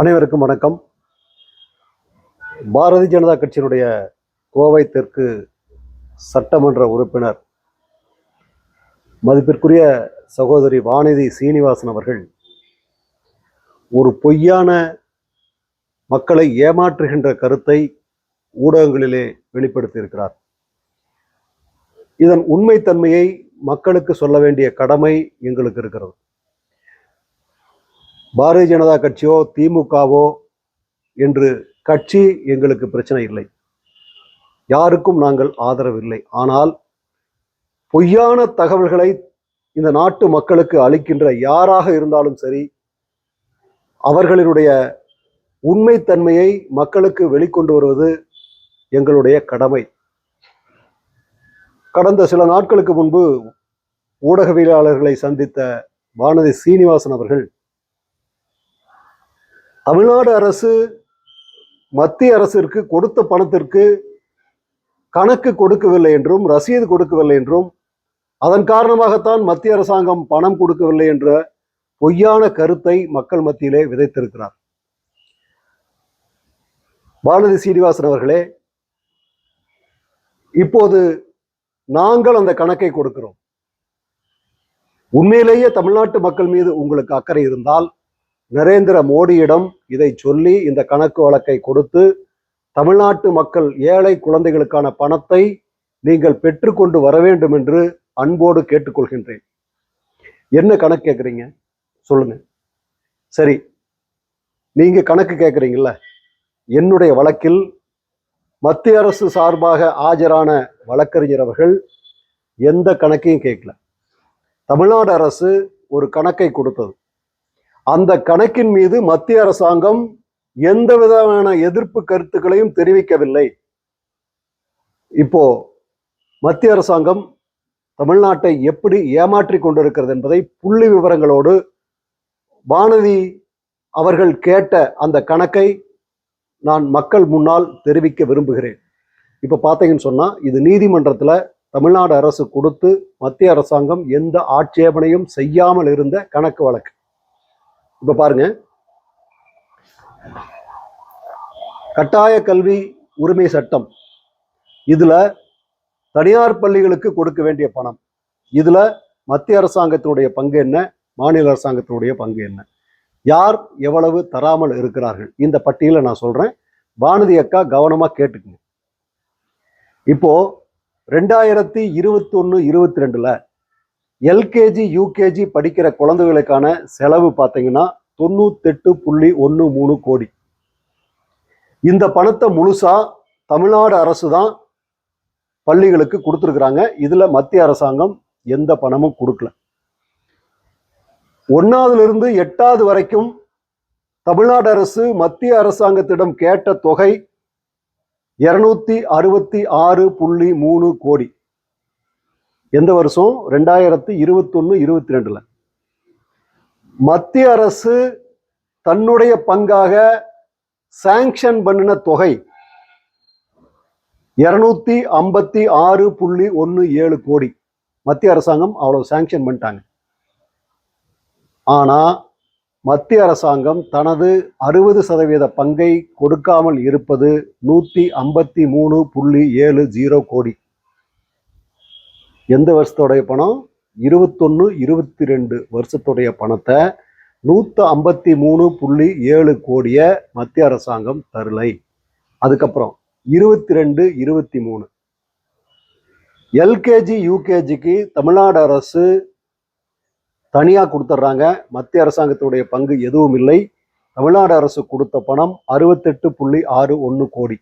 அனைவருக்கும் வணக்கம். பாரதிய ஜனதா கட்சியினுடைய கோவை தெற்கு சட்டமன்ற உறுப்பினர் மதிப்பிற்குரிய சகோதரி வானதி சீனிவாசன் அவர்கள் ஒரு பொய்யான மக்களை ஏமாற்றுகின்ற கருத்தை ஊடகங்களிலே வெளிப்படுத்தியிருக்கிறார். இதன் உண்மைத்தன்மையை மக்களுக்கு சொல்ல வேண்டிய கடமை எங்களுக்கு இருக்கிறது. பாரதிய ஜனதா கட்சியோ திமுகவோ என்று கட்சி எங்களுக்கு பிரச்சனை இல்லை. யாருக்கும் நாங்கள் ஆதரவில்லை ஆனால் பொய்யான தகவல்களை இந்த நாட்டு மக்களுக்கு அளிக்கின்ற யாராக இருந்தாலும் சரி அவர்களினுடைய உண்மைத்தன்மையை மக்களுக்கு வெளிக்கொண்டு வருவது எங்களுடைய கடமை. கடந்த சில நாட்களுக்கு முன்பு ஊடகவியலாளர்களை சந்தித்த வானதி சீனிவாசன் அவர்கள் தமிழ்நாடு அரசு மத்திய அரசிற்கு கொடுத்த பணத்திற்கு கணக்கு கொடுக்கவில்லை என்றும் ரசீது கொடுக்கவில்லை என்றும் அதன் காரணமாகத்தான் மத்திய அரசாங்கம் பணம் கொடுக்கவில்லை என்ற பொய்யான கருத்தை மக்கள் மத்தியிலே விதைத்திருக்கிறார். பாரதி சீனிவாசன் அவர்களே இப்போது நாங்கள் அந்த கணக்கை கொடுக்கிறோம். உண்மையிலேயே தமிழ்நாட்டு மக்கள் மீது உங்களுக்கு அக்கறை இருந்தால் நரேந்திர மோடியிடம் இதை சொல்லி இந்த கணக்கு வழக்கை கொடுத்து தமிழ்நாட்டு மக்கள் ஏழை குழந்தைகளுக்கான பணத்தை நீங்கள் பெற்றுக்கொண்டு வர வேண்டும் என்று அன்போடு கேட்டுக்கொள்கின்றேன். என்ன கணக்கு கேட்குறீங்க சொல்லுங்க. சரி. நீங்க கணக்கு கேட்குறீங்கல்ல என்னுடைய வழக்கில் மத்திய அரசு சார்பாக ஆஜரான வழக்கறிஞர் அவர்கள் எந்த கணக்கையும் கேட்கல. தமிழ்நாடு அரசு ஒரு கணக்கை கொடுத்தது. அந்த கணக்கின் மீது மத்திய அரசாங்கம் எந்த விதமான எதிர்ப்பு கருத்துக்களையும் தெரிவிக்கவில்லை. இப்போ மத்திய அரசாங்கம் தமிழ்நாட்டை எப்படி ஏமாற்றி கொண்டிருக்கிறது என்பதை புள்ளி விவரங்களோடு வானதி அவர்கள் கேட்ட அந்த கணக்கை நான் மக்கள் முன்னால் தெரிவிக்க விரும்புகிறேன். இப்போ பார்த்தீங்கன்னு சொன்னால் இது நீதிமன்றத்தில் தமிழ்நாடு அரசு கொடுத்து மத்திய அரசாங்கம் எந்த ஆட்சேபனையும் செய்யாமல் இருந்த கணக்கு வழக்கு. இப்போ பாருங்க. கட்டாய கல்வி உரிமை சட்டம். இதுல தனியார் பள்ளிகளுக்கு கொடுக்க வேண்டிய பணம். இதுல மத்திய அரசாங்கத்தினுடைய பங்கு என்ன? மாநில அரசாங்கத்தினுடைய பங்கு என்ன? யார் எவ்வளவு தராமல் இருக்கிறார்கள்? இந்த பட்டியலை நான் சொல்றேன். வானதி அக்கா கவனமா கேட்டுக்குங்க. இப்போ ரெண்டாயிரத்தி இருபத்தி ஒன்று இருபத்தி ரெண்டுல எல்கேஜி யூகேஜி படிக்கிற குழந்தைகளுக்கான செலவு பார்த்தீங்கன்னா தொண்ணூத்தெட்டு புள்ளி ஒன்று மூணு கோடி. இந்த பணத்தை முழுசாக தமிழ்நாடு அரசு தான் பள்ளிகளுக்கு கொடுத்துருக்குறாங்க. இதில் மத்திய அரசாங்கம் எந்த பணமும் கொடுக்கல. ஒன்றாவதுலேருந்து எட்டாவது வரைக்கும் தமிழ்நாடு அரசு மத்திய அரசாங்கத்திடம் கேட்ட தொகை இருநூத்தி அறுபத்தி ஆறு புள்ளி மூணு கோடி. எந்த வருஷம்? ரெண்டாயிரத்தி இருபத்தொன்னு இருபத்தி ரெண்டுல மத்திய அரசு தன்னுடைய பங்காக சாங்ஷன் பண்ணின தொகை இருநூத்தி ஐம்பத்தி ஆறு புள்ளி ஒன்று ஏழு கோடி. மத்திய அரசாங்கம் அவ்வளவு சாங்ஷன் பண்ணிட்டாங்க. ஆனா மத்திய அரசாங்கம் தனது அறுபது சதவீத பங்கை கொடுக்காமல் இருப்பது நூத்தி ஐம்பத்தி மூணு புள்ளி ஏழு ஜீரோ கோடி. எந்த வருஷத்துடைய பணம்? இருபத்தொன்று இருபத்தி ரெண்டு வருஷத்துடைய பணத்தை நூற்று ஐம்பத்தி மூணு புள்ளி ஏழு கோடியை மத்திய அரசாங்கம் தரலை. அதுக்கப்புறம் இருபத்தி ரெண்டு இருபத்தி மூணு எல்கேஜி யூகேஜிக்கு தமிழ்நாடு அரசு தனியாக கொடுத்துட்றாங்க. மத்திய அரசாங்கத்துடைய பங்கு எதுவும் இல்லை. தமிழ்நாடு அரசு கொடுத்த பணம் அறுபத்தெட்டு புள்ளி ஆறு ஒன்று கோடி.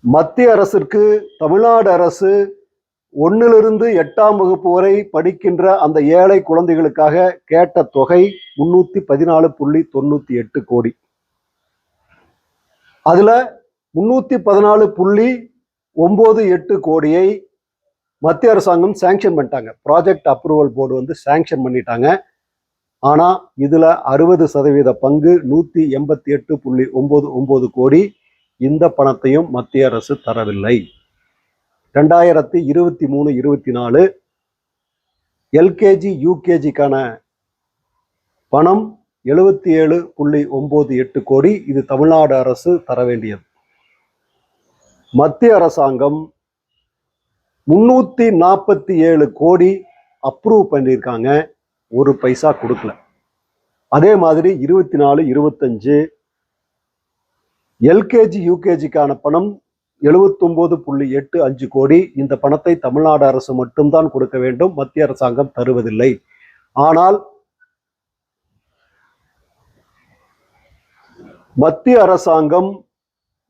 மத்திய அரசிற்கு தமிழ்நாடு அரசு ஒன்னிலிருந்து எட்டாம் வகுப்பு வரை படிக்கின்ற அந்த ஏழை குழந்தைகளுக்காக கேட்ட தொகை முன்னூத்தி பதினாலு புள்ளி தொண்ணூத்தி எட்டு கோடி. அதுல முன்னூத்தி பதினாலு புள்ளி ஒன்பது எட்டு கோடியை மத்திய அரசாங்கம் சாங்ஷன் பண்ணிட்டாங்க. ப்ராஜெக்ட் அப்ரூவல் போர்டு வந்து சாங்ஷன் பண்ணிட்டாங்க. ஆனா இதுல அறுபது சதவீத பங்கு நூத்தி எண்பத்தி எட்டு புள்ளி ஒன்பது ஒன்பது கோடி இந்த பணத்தையும் மத்திய அரசு தரவில்லை. ரெண்டாயிரத்தி இருபத்தி மூணு இருபத்தி நாலு எல்கேஜி யூகேஜிக்கான பணம் எழுபத்தி ஏழு புள்ளி ஒம்பது எட்டு கோடி இது தமிழ்நாடு அரசு தர வேண்டியது. மத்திய அரசாங்கம் முன்னூற்றி நாற்பத்தி ஏழு கோடி அப்ரூவ் பண்ணியிருக்காங்க. ஒரு பைசா கொடுக்கல. அதே மாதிரி இருபத்தி நாலு இருபத்தஞ்சு எல்கேஜி யூகேஜிக்கான பணம் எழுபத்தொன்பது புள்ளி எட்டு அஞ்சு கோடி இந்த பணத்தை தமிழ்நாடு அரசு மட்டும்தான் கொடுக்க வேண்டும். மத்திய அரசாங்கம் தருவதில்லை. ஆனால் மத்திய அரசாங்கம்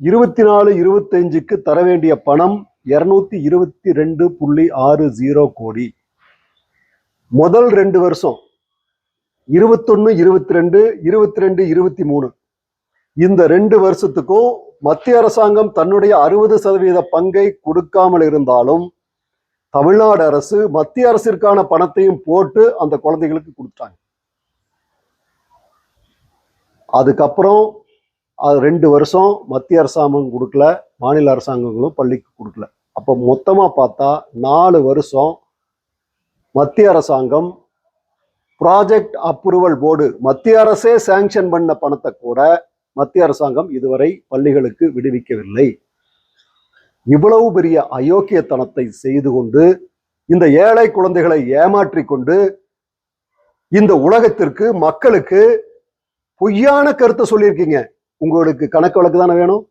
இருபத்தி நாலு இருபத்தஞ்சுக்கு தர வேண்டிய பணம் இருநூத்தி இருபத்தி ரெண்டு புள்ளி ஆறு ஜீரோ கோடி. முதல் ரெண்டு வருஷம் இருபத்தொன்னு இருபத்தி ரெண்டு இருபத்தி ரெண்டு இருபத்தி மூணு. இந்த ரெண்டு வருஷத்துக்கும் மத்திய அரசாங்கம் தன்னுடைய அறுபது சதவீத பங்கை கொடுக்காமல் இருந்தாலும் தமிழ்நாடு அரசு மத்திய அரசிற்கான பணத்தையும் போட்டு அந்த குழந்தைகளுக்கு கொடுத்தாங்க அதுக்கப்புறம் அது ரெண்டு வருஷம் மத்திய அரசாங்கம் கொடுக்கல மாநில அரசாங்கங்களும் பள்ளிக்கு கொடுக்கல. அப்போ மொத்தமாக பார்த்தா நாலு வருஷம் மத்திய அரசாங்கம் ப்ராஜெக்ட் அப்ரூவல் போர்டு மத்திய அரசே சேங்ஷன் பண்ண பணத்தை கூட மத்திய அரசாங்கம் இதுவரை பள்ளிகளுக்கு விடுவிக்கவில்லை. இவ்வளவு பெரிய அயோக்கியத்தனத்தை செய்து கொண்டு இந்த ஏழை குழந்தைகளை ஏமாற்றி கொண்டு இந்த உலகத்திற்கு மக்களுக்கு பொய்யான கருத்தை சொல்லியிருக்கீங்க. உங்களுக்கு கணக்கு வழக்கு தானே வேணும்?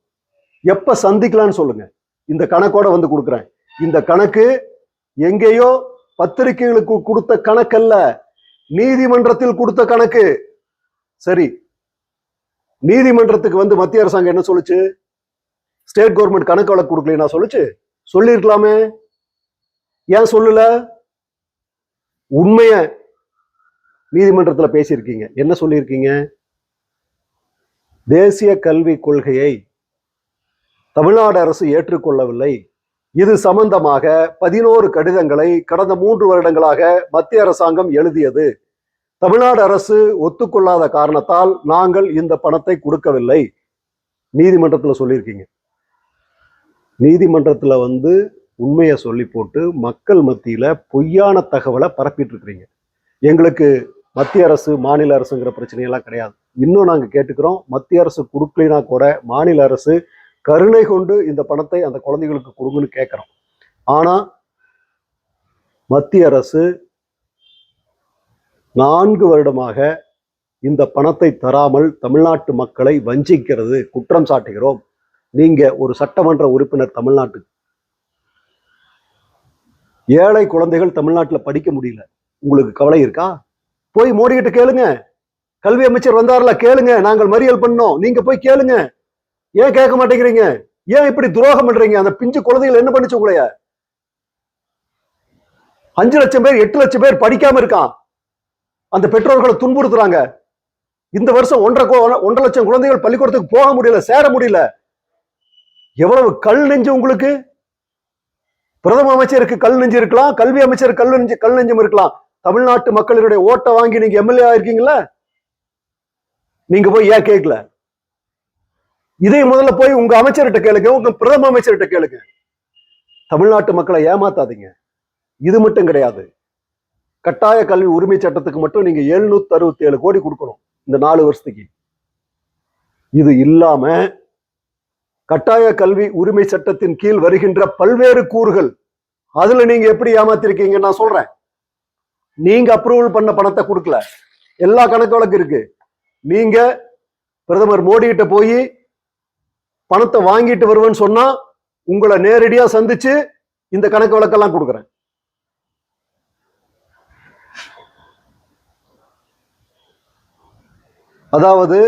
எப்ப சந்திக்கலாம்னு சொல்லுங்க. இந்த கணக்கோட வந்து கொடுக்குறேன். இந்த கணக்கு எங்கேயோ பத்திரிகைகளுக்கு கொடுத்த கணக்கல்ல நீதிமன்றத்தில் கொடுத்த கணக்கு. சரி நீதிமன்றத்துக்கு வந்து மத்திய அரசாங்கம் என்ன சொல்லுச்சு? ஸ்டேட் கவர்மெண்ட் கணக்கு வழக்கு கொடுக்கலைன்னா சொல்லுச்சு. சொல்லியிருக்கலாமே. ஏன் சொல்லல? உண்மைய நீதிமன்றத்தில் பேசியிருக்கீங்க. என்ன சொல்லியிருக்கீங்க? தேசிய கல்விக் கொள்கையை தமிழ்நாடு அரசு ஏற்றுக்கொள்ளவில்லை. இது சம்பந்தமாக பதினோரு கடிதங்களை கடந்த மூன்று வருடங்களாக மத்திய அரசாங்கம் எழுதியது. தமிழ்நாடு அரசு ஒத்துக்கொள்ளாத காரணத்தால் நாங்கள் இந்த பணத்தை கொடுக்கவில்லை. நீதிமன்றத்தில் சொல்லியிருக்கீங்க. நீதிமன்றத்தில் வந்து உண்மையை சொல்லி போட்டு மக்கள் மத்தியில் பொய்யான தகவலை பரப்பிட்டு இருக்கிறீங்க எங்களுக்கு மத்திய அரசு மாநில அரசுங்கிற பிரச்சனையெல்லாம் கிடையாது. இன்னும் நாங்கள் கேட்டுக்கிறோம். மத்திய அரசு கொடுக்கலினா கூட மாநில அரசு கருணை கொண்டு இந்த பணத்தை அந்த குழந்தைகளுக்கு கொடுங்கன்னு கேட்குறோம். ஆனால் மத்திய அரசு நான்கு வருடமாக இந்த பணத்தை தராமல் தமிழ்நாட்டு மக்களை வஞ்சிக்கிறது குற்றம் சாட்டுகிறோம். நீங்க ஒரு சட்டமன்ற உறுப்பினர் தமிழ்நாட்டுக்கு. ஏழை குழந்தைகள் தமிழ்நாட்டில் படிக்க முடியல. உங்களுக்கு கவலை இருக்கா? போய் மோடிக்கிட்ட கேளுங்க. கல்வி அமைச்சர் வந்தார்ல கேளுங்க. நாங்கள் மறியல் பண்ணோம். நீங்க போய் கேளுங்க. ஏன் கேட்க மாட்டேங்கிறீங்க? ஏன் இப்படி துரோகம் பண்றீங்க? அந்த பிஞ்சு குழந்தைகள் என்ன பண்ணுச்சு உங்களைய? அஞ்சு லட்சம் பேர் எட்டு லட்சம் பேர் படிக்காம இருக்கான். அந்த பெற்றோர்களை துன்புறுத்துறாங்க. இந்த வருஷம் ஒன்றரை ஒன்றரை லட்சம் குழந்தைகள் பள்ளிக்கூடத்துக்கு போக முடியல சேர முடியல. எவ்வளவு கல் நெஞ்சு உங்களுக்கு? பிரதம அமைச்சருக்கு கல் நெஞ்சு இருக்கலாம் கல்வி அமைச்சர் கல் நெஞ்சு கல் நெஞ்சம் இருக்கலாம். தமிழ்நாட்டு மக்களினுடைய ஓட்டை வாங்கி நீங்க எம்எல்ஏ ஆயிருக்கீங்களா? நீங்க போய் ஏன் கேட்கல? இதை முதல்ல போய் உங்க அமைச்சர்கிட்ட கேளுங்க உங்க பிரதம அமைச்சர்கிட்ட கேளுங்க. தமிழ்நாட்டு மக்களை ஏமாத்தாதீங்க. இது மட்டும் கிடையாது. கட்டாய கல்வி உரிமை சட்டத்துக்கு மட்டும் நீங்க எழுநூத்தி அறுபத்தி ஏழு கோடி கொடுக்கணும் இந்த நாலு வருஷத்துக்கு. இது இல்லாம கட்டாய கல்வி உரிமை சட்டத்தின் கீழ் வருகின்ற பல்வேறு கூறுகள் அதுல நீங்க எப்படி ஏமாத்திருக்கீங்க நான் சொல்றேன். நீங்க அப்ரூவல் பண்ண பணத்தை கொடுக்கல. எல்லா கணக்கு வழக்கு இருக்கு. நீங்க பிரதமர் மோடி கிட்ட போய் பணத்தை வாங்கிட்டு வருவேன்னு சொன்னா உங்களை நேரடியா சந்திச்சு இந்த கணக்கு வழக்கெல்லாம் கொடுக்குறேன். அதாவது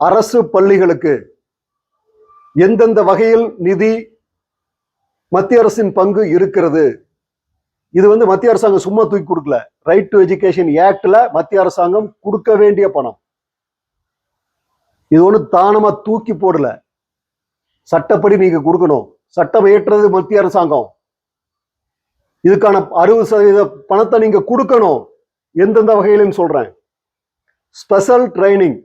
அரசு பள்ளிகளுக்கு எந்தெந்த வகையில் நிதி மத்திய அரசின் பங்கு இருக்கிறது? இது வந்து மத்திய அரசாங்கம் சும்மா தூக்கி கொடுக்கல. ரைட் டு எஜுகேஷன் ஆக்டில் மத்திய அரசாங்கம் கொடுக்க வேண்டிய பணம். இது ஒன்று தானமாக தூக்கி போடல. சட்டப்படி நீங்கள் கொடுக்கணும். சட்டம் இயற்றுறது மத்திய அரசாங்கம். இதுக்கான அறுபது சதவீத பணத்தை நீங்கள் கொடுக்கணும். எந்தெந்த வகையிலும் சொல்கிறேன் ஸ்பெஷல் ட்ரைனிங்.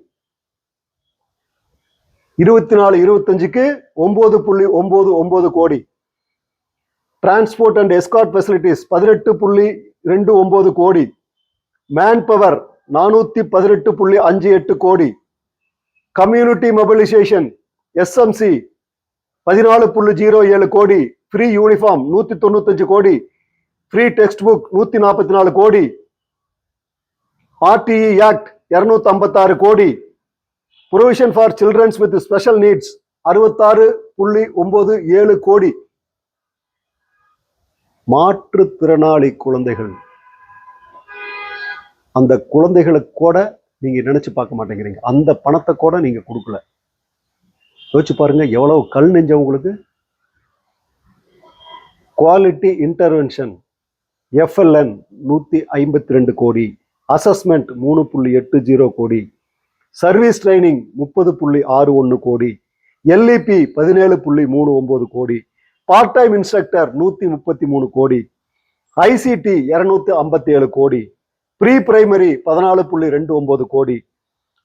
இருபத்தி நாலு இருபத்தஞ்சுக்கு ஒம்பது புள்ளி ஒம்பது ஒம்பது கோடி. டிரான்ஸ்போர்ட் அண்ட் எஸ்கார்ட் ஃபெசிலிட்டிஸ் பதினெட்டு புள்ளி ரெண்டு ஒம்பது கோடி. மேன் பவர் நானூற்றி பதினெட்டு புள்ளி அஞ்சு எட்டு கோடி. கம்யூனிட்டி மொபிலைசேஷன் எஸ்எம்சி பதினாலு புள்ளி ஜீரோ ஏழு கோடி. ஃப்ரீ யூனிஃபார்ம் நூற்றி தொண்ணூத்தஞ்சு கோடி. ஃப்ரீ டெக்ஸ்ட் புக் நூற்றி நாற்பத்தி நாலு கோடி. ஆர்டிஇ ஆக்ட் இரநூத்தி ஐம்பத்தாறு கோடி. Provision for childrens with special needs அறுபத்தாறு புள்ளி ஒன்பது ஏழு கோடி. மாற்றுத்திறனாளி குழந்தைகள். அந்த குழந்தைகளுக்கு கூட நீங்க நினைச்சு பார்க்க மாட்டேங்கிறீங்க. அந்த பணத்தை கூட நீங்க கொடுக்கல. யோசிச்சு பாருங்க எவ்வளவு கல் நெஞ்சவங்களுக்கு குவாலிட்டி இன்டர்வென்ஷன் எஃப்எல்என் நூத்தி ஐம்பத்தி ரெண்டு கோடி. அசஸ்மெண்ட் மூணு புள்ளி எட்டு ஜீரோ கோடி. சர்வீஸ் ட்ரைனிங் முப்பது புள்ளி ஆறு ஒன்று கோடி. எல்இபி பதினேழு புள்ளி மூணு ஒம்பது கோடி. பார்ட் டைம் இன்ஸ்ட்ரக்டர் நூற்றி முப்பத்தி மூணு கோடி. ஐசிடி இரநூத்தி ஐம்பத்தி ஏழு கோடி. ப்ரீ பிரைமரி பதினாலு புள்ளி ரெண்டு ஒம்பது கோடி.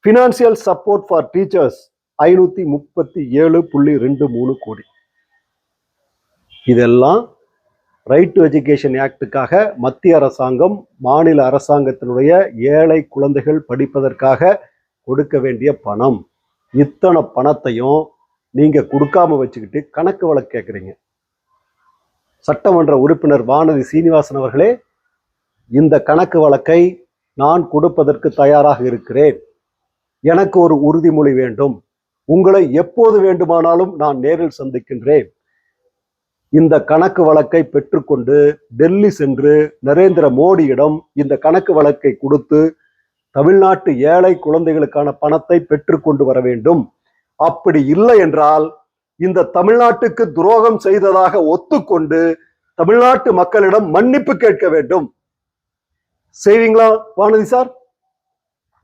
ஃபினான்சியல் சப்போர்ட் ஃபார் டீச்சர்ஸ் ஐநூற்றி முப்பத்தி ஏழு புள்ளி ரெண்டு மூணு கோடி. இதெல்லாம் ரைட் டு எஜுகேஷன் ஆக்டுக்காக மத்திய அரசாங்கம் மாநில அரசாங்கத்தினுடைய ஏழை குழந்தைகள் படிப்பதற்காக கொடுக்க வேண்டிய பணம். இத்தனை பணத்தையும் நீங்கள் கொடுக்காம வச்சுக்கிட்டு கணக்கு வழக்கு கேட்குறீங்க சட்டமன்ற உறுப்பினர் வானதி சீனிவாசன் அவர்களே இந்த கணக்கு வழக்கை நான் கொடுப்பதற்கு தயாராக இருக்கிறேன். எனக்கு ஒரு உறுதிமொழி வேண்டும். உங்களை எப்போது வேண்டுமானாலும் நான் நேரில் சந்திக்கின்றேன். இந்த கணக்கு வழக்கை பெற்றுக்கொண்டு டெல்லி சென்று நரேந்திர மோடியிடம் இந்த கணக்கு வழக்கை கொடுத்து தமிழ்நாட்டு ஏழை குழந்தைகளுக்கான பணத்தை பெற்றுக்கொண்டு வர வேண்டும். அப்படி இல்லை என்றால் இந்த தமிழ்நாட்டுக்கு துரோகம் செய்ததாக ஒத்துக்கொண்டு தமிழ்நாட்டு மக்களிடம் மன்னிப்பு கேட்க வேண்டும். செய்வீங்களா வானதி சார்?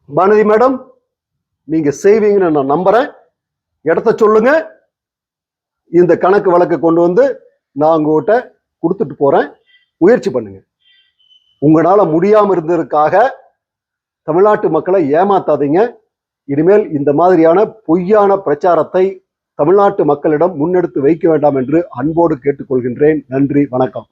வானதி மேடம் நீங்க செய்வீங்கன்னு நான் நம்புறேன். இடத்த சொல்லுங்க. இந்த கணக்கு வழக்கு கொண்டு வந்து நான் உங்ககிட்ட கொடுத்துட்டு போறேன். முயற்சி பண்ணுங்க. உங்களால் முடியாமல் இருந்ததுக்காக தமிழ்நாட்டு மக்களை ஏமாத்தாதீங்க. இனிமேல் இந்த மாதிரியான பொய்யான பிரச்சாரத்தை தமிழ்நாட்டு மக்களிடம் முன்னெடுத்து வைக்க வேண்டாம் என்று அன்போடு கேட்டுக்கொள்கின்றேன். நன்றி வணக்கம்.